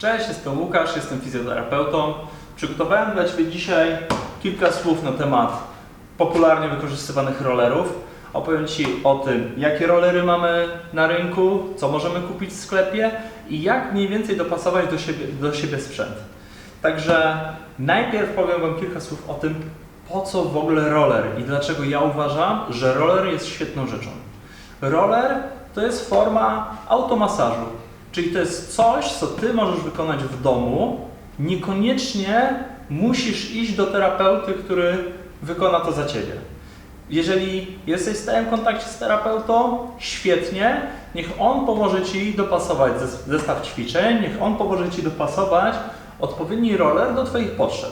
Cześć, jestem Łukasz, jestem fizjoterapeutą. Przygotowałem dla Ciebie dzisiaj kilka słów na temat popularnie wykorzystywanych rollerów. Opowiem Ci o tym, jakie rollery mamy na rynku, co możemy kupić w sklepie i jak mniej więcej dopasować do siebie, do siebie sprzęt. Także najpierw powiem Wam kilka słów o tym, po co w ogóle roller i dlaczego ja uważam, że roller jest świetną rzeczą. Roller to jest forma automasażu, czyli to jest coś, co Ty możesz wykonać w domu, niekoniecznie musisz iść do terapeuty, który wykona to za Ciebie. Jeżeli jesteś w stałym kontakcie z terapeutą, świetnie, niech on pomoże Ci dopasować zes- zestaw ćwiczeń, niech on pomoże Ci dopasować odpowiedni roller do Twoich potrzeb.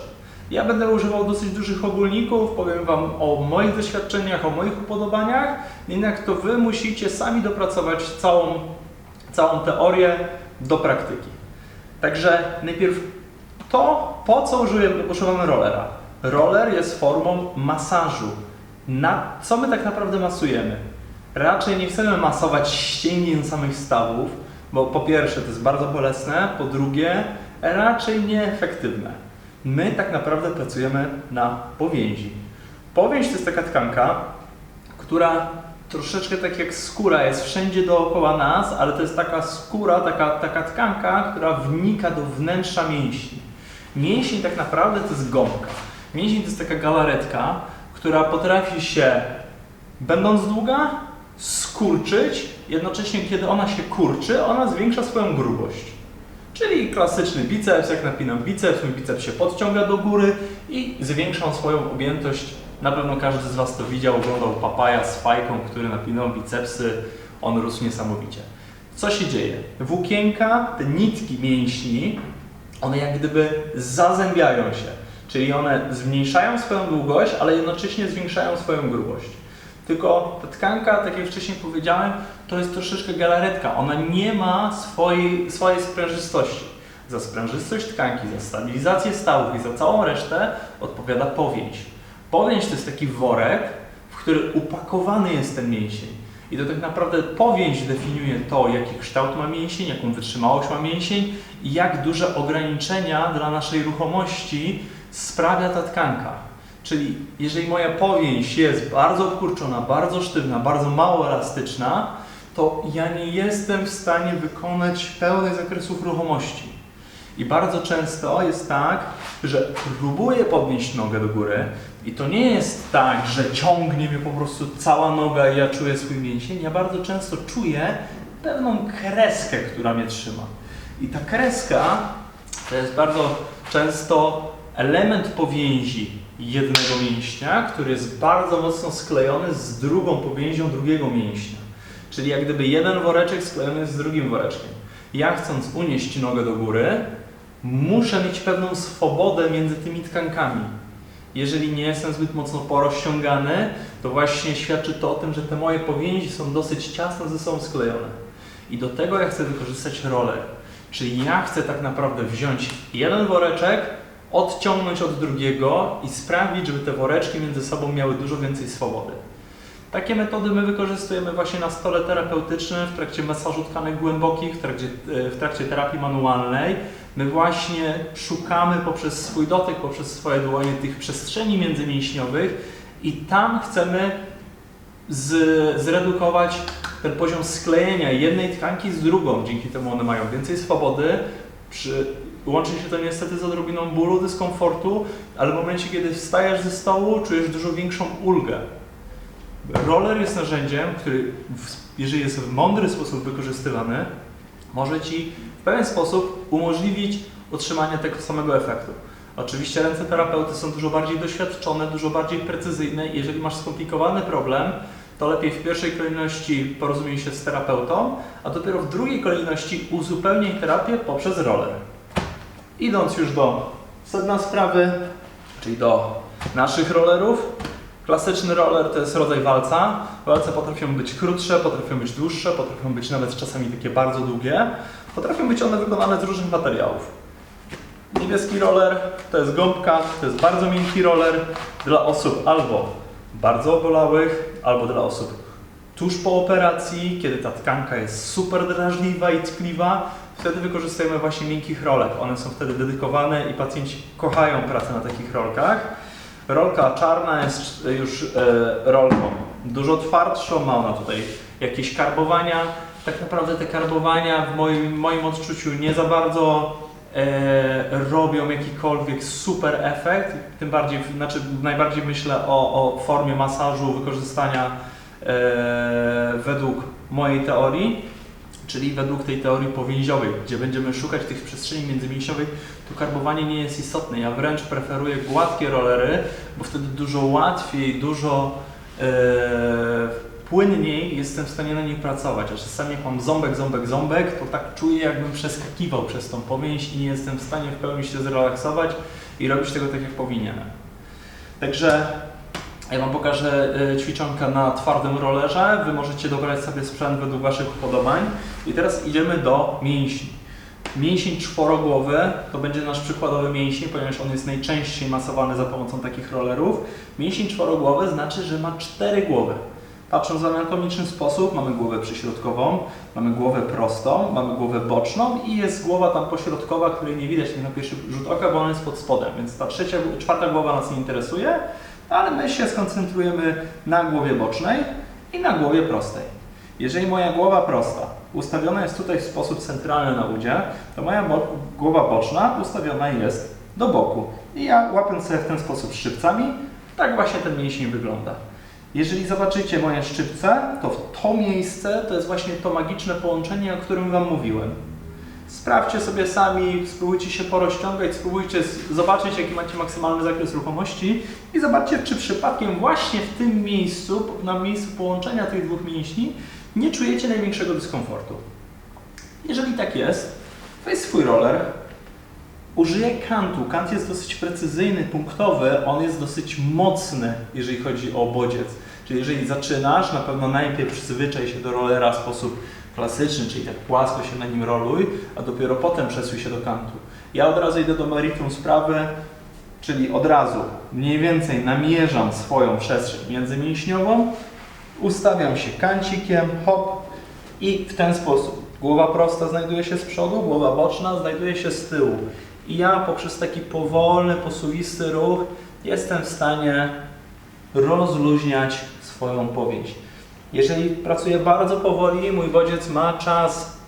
Ja będę używał dosyć dużych ogólników, powiem Wam o moich doświadczeniach, o moich upodobaniach, jednak to Wy musicie sami dopracować całą, całą teorię do praktyki. Także najpierw to, po co używamy rollera. Roller jest formą masażu. Na co my tak naprawdę masujemy? Raczej nie chcemy masować ścięgien samych stawów, bo po pierwsze to jest bardzo bolesne, po drugie raczej nieefektywne. My tak naprawdę pracujemy na powięzi. Powięź to jest taka tkanka, która troszeczkę tak jak skóra jest wszędzie dookoła nas, ale to jest taka skóra, taka, taka tkanka, która wnika do wnętrza mięśni. Mięsień tak naprawdę to jest gąbka. Mięsień to jest taka galaretka, która potrafi się, będąc długa, skurczyć, jednocześnie kiedy ona się kurczy, ona zwiększa swoją grubość. Czyli klasyczny biceps, jak napinam biceps, mój biceps się podciąga do góry i zwiększam swoją objętość. Na pewno każdy z Was to widział, oglądał papaja z fajką, który napinał bicepsy, on rósł niesamowicie. Co się dzieje? Włókienka, te nitki mięśni, one jak gdyby zazębiają się, czyli one zmniejszają swoją długość, ale jednocześnie zwiększają swoją grubość. Tylko ta tkanka, tak jak wcześniej powiedziałem, to jest troszeczkę galaretka. Ona nie ma swojej, swojej sprężystości. Za sprężystość tkanki, za stabilizację stawów i za całą resztę odpowiada powięź. Powięź to jest taki worek, w który upakowany jest ten mięsień. I to tak naprawdę powięź definiuje to, jaki kształt ma mięsień, jaką wytrzymałość ma mięsień i jak duże ograniczenia dla naszej ruchomości sprawia ta tkanka. Czyli jeżeli moja powięź jest bardzo obkurczona, bardzo sztywna, bardzo mało elastyczna, to ja nie jestem w stanie wykonać pełnych zakresów ruchomości. I bardzo często jest tak, że próbuję podnieść nogę do góry i to nie jest tak, że ciągnie mnie po prostu cała noga i ja czuję swój mięsień. Ja bardzo często czuję pewną kreskę, która mnie trzyma. I ta kreska to jest bardzo często element powięzi jednego mięśnia, który jest bardzo mocno sklejony z drugą powięzią drugiego mięśnia. Czyli jak gdyby jeden woreczek sklejony jest z drugim woreczkiem. Ja chcąc unieść nogę do góry, muszę mieć pewną swobodę między tymi tkankami. Jeżeli nie jestem zbyt mocno porozciągany, to właśnie świadczy to o tym, że te moje powięzi są dosyć ciasno ze sobą sklejone. I do tego ja chcę wykorzystać roller. Czyli ja chcę tak naprawdę wziąć jeden woreczek, odciągnąć od drugiego i sprawić, żeby te woreczki między sobą miały dużo więcej swobody. Takie metody my wykorzystujemy właśnie na stole terapeutycznym, w trakcie masażu tkanek głębokich, w trakcie, w trakcie terapii manualnej. My właśnie szukamy poprzez swój dotyk, poprzez swoje dłonie tych przestrzeni międzymięśniowych i tam chcemy z, zredukować ten poziom sklejenia jednej tkanki z drugą. Dzięki temu one mają więcej swobody. Przy, łączy się to niestety z odrobiną bólu, dyskomfortu, ale w momencie, kiedy wstajesz ze stołu, czujesz dużo większą ulgę. Roller jest narzędziem, który, jeżeli jest w mądry sposób wykorzystywany, może Ci w pewien sposób umożliwić otrzymanie tego samego efektu. Oczywiście ręce terapeuty są dużo bardziej doświadczone, dużo bardziej precyzyjne. Jeżeli masz skomplikowany problem, to lepiej w pierwszej kolejności porozumiej się z terapeutą, a dopiero w drugiej kolejności uzupełnij terapię poprzez roller. Idąc już do sedna sprawy, czyli do naszych rollerów, Klasyczny roller to jest rodzaj walca. Walce potrafią być krótsze, potrafią być dłuższe, potrafią być nawet czasami takie bardzo długie. Potrafią być one wykonane z różnych materiałów. Niebieski roller to jest gąbka, to jest bardzo miękki roller dla osób albo bardzo obolałych, albo dla osób tuż po operacji, kiedy ta tkanka jest super drażliwa i tkliwa. wtedy wykorzystujemy właśnie miękkich rolek. One są wtedy dedykowane i pacjenci kochają pracę na takich rolkach. Rolka czarna jest już e, rolką dużo twardszą, ma ona tutaj jakieś karbowania. Tak naprawdę te karbowania w moim, moim odczuciu nie za bardzo e, robią jakikolwiek super efekt. Tym bardziej, znaczy najbardziej myślę o, o formie masażu, wykorzystania e, według mojej teorii, czyli według tej teorii powięziowej, gdzie będziemy szukać tych przestrzeni międzymięśniowych, to karbowanie nie jest istotne. Ja wręcz preferuję gładkie rollery, bo wtedy dużo łatwiej, dużo e, płynniej jestem w stanie na nich pracować. A czasami jak mam ząbek, ząbek, ząbek, to tak czuję jakbym przeskakiwał przez tą powięź i nie jestem w stanie w pełni się zrelaksować i robić tego tak jak powinienem. Także ja Wam pokażę e, ćwiczonkę na twardym rollerze. Wy możecie dobrać sobie sprzęt według Waszych upodobań. I teraz idziemy do mięśni. Mięsień czworogłowy to będzie nasz przykładowy mięsień, ponieważ on jest najczęściej masowany za pomocą takich rollerów. Mięsień czworogłowy znaczy, że ma cztery głowy. Patrząc w anatomiczny sposób, mamy głowę przyśrodkową, mamy głowę prostą, mamy głowę boczną i jest głowa tam pośrodkowa, której nie widać na pierwszy rzut oka, bo ona jest pod spodem, więc ta trzecia, czwarta głowa nas nie interesuje, ale my się skoncentrujemy na głowie bocznej i na głowie prostej. Jeżeli moja głowa prosta ustawiona jest tutaj w sposób centralny na udzie, to moja bo głowa boczna ustawiona jest do boku. I ja łapiąc sobie w ten sposób szczypcami, tak właśnie ten mięsień wygląda. Jeżeli zobaczycie moje szczypce, to w to miejsce to jest właśnie to magiczne połączenie, o którym Wam mówiłem. Sprawdźcie sobie sami, spróbujcie się porozciągać, spróbujcie zobaczyć, jaki macie maksymalny zakres ruchomości i zobaczcie, czy przypadkiem właśnie w tym miejscu, na miejscu połączenia tych dwóch mięśni, nie czujecie największego dyskomfortu. Jeżeli tak jest, jest swój roller. Użyję kantu. Kant jest dosyć precyzyjny, punktowy, on jest dosyć mocny, jeżeli chodzi o bodziec. Czyli jeżeli zaczynasz, na pewno najpierw przyzwyczaj się do rollera w sposób klasyczny, czyli tak płasko się na nim roluj, a dopiero potem przesuj się do kantu. Ja od razu idę do meritum sprawy, czyli od razu mniej więcej namierzam swoją przestrzeń międzymięśniową, ustawiam się kancikiem, hop i w ten sposób. Głowa prosta znajduje się z przodu, głowa boczna znajduje się z tyłu. I ja poprzez taki powolny, posuwisty ruch jestem w stanie rozluźniać swoją powięź. Jeżeli pracuję bardzo powoli, mój bodziec ma czas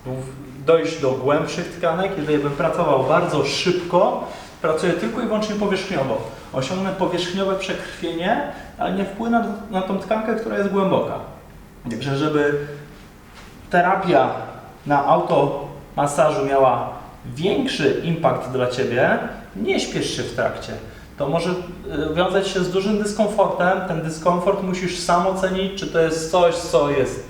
dojść do głębszych tkanek. Jeżeli bym pracował bardzo szybko, pracuję tylko i wyłącznie powierzchniowo. Osiągnę powierzchniowe przekrwienie, ale nie wpłynę na tą tkankę, która jest głęboka. Także żeby terapia na automasażu miała większy impact dla Ciebie, nie śpiesz się w trakcie. To może y, wiązać się z dużym dyskomfortem. Ten dyskomfort musisz sam ocenić, czy to jest coś, co jest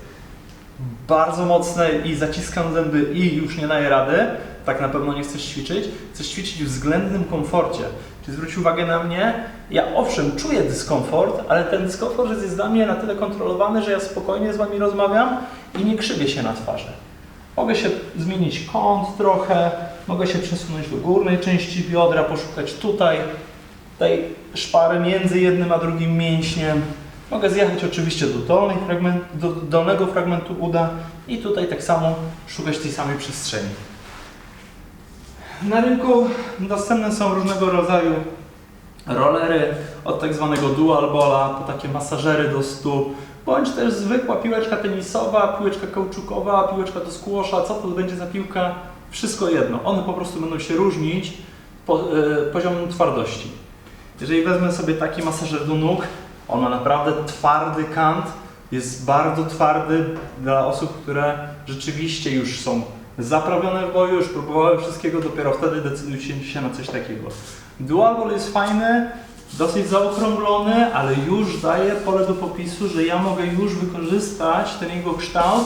bardzo mocne i zaciskam zęby i już nie daje rady. Tak na pewno nie chcesz ćwiczyć. Chcesz ćwiczyć w względnym komforcie. Czy zwróć uwagę na mnie? Ja owszem, czuję dyskomfort, ale ten dyskomfort jest dla mnie na tyle kontrolowany, że ja spokojnie z Wami rozmawiam i nie krzywię się na twarzy. Mogę się zmienić kąt trochę, mogę się przesunąć do górnej części biodra, poszukać tutaj, tej szpary między jednym a drugim mięśniem. Mogę zjechać oczywiście do, dolnej fragment, do dolnego fragmentu uda i tutaj tak samo szukać tej samej przestrzeni. Na rynku dostępne są różnego rodzaju rollery, od tak zwanego dual bola po takie masażery do stóp, bądź też zwykła piłeczka tenisowa, piłeczka kauczukowa, piłeczka do squasha, co to będzie za piłka, wszystko jedno. One po prostu będą się różnić po, y, poziomem twardości. Jeżeli wezmę sobie taki masażer do nóg, on ma naprawdę twardy kant, jest bardzo twardy dla osób, które rzeczywiście już są zaprawione w boju, już próbowały wszystkiego, dopiero wtedy decydujcie się na coś takiego. Dual ball jest fajny, dosyć zaokrąglony, ale już daje pole do popisu, że ja mogę już wykorzystać ten jego kształt,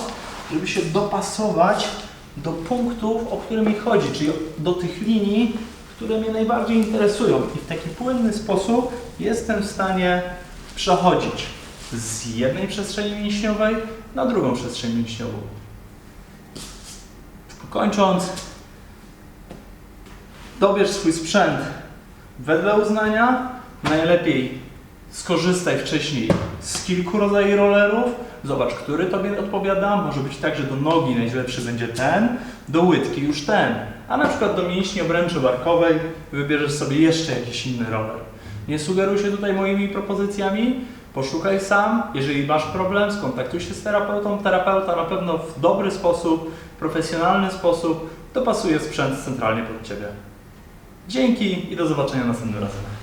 żeby się dopasować do punktów, o które mi chodzi, czyli do tych linii, które mnie najbardziej interesują. I w taki płynny sposób jestem w stanie przechodzić z jednej przestrzeni mięśniowej na drugą przestrzeń mięśniową. Kończąc, dobierz swój sprzęt wedle uznania, najlepiej skorzystaj wcześniej z kilku rodzajów rollerów, zobacz, który Tobie odpowiada, może być tak, że do nogi najlepszy będzie ten, do łydki już ten, a na przykład do mięśni obręczy barkowej wybierzesz sobie jeszcze jakiś inny roller. Nie sugeruj się tutaj moimi propozycjami, poszukaj sam, jeżeli masz problem, skontaktuj się z terapeutą, terapeuta na pewno w dobry sposób, profesjonalny sposób dopasuje sprzęt centralnie pod Ciebie. Dzięki i do zobaczenia następnym razem.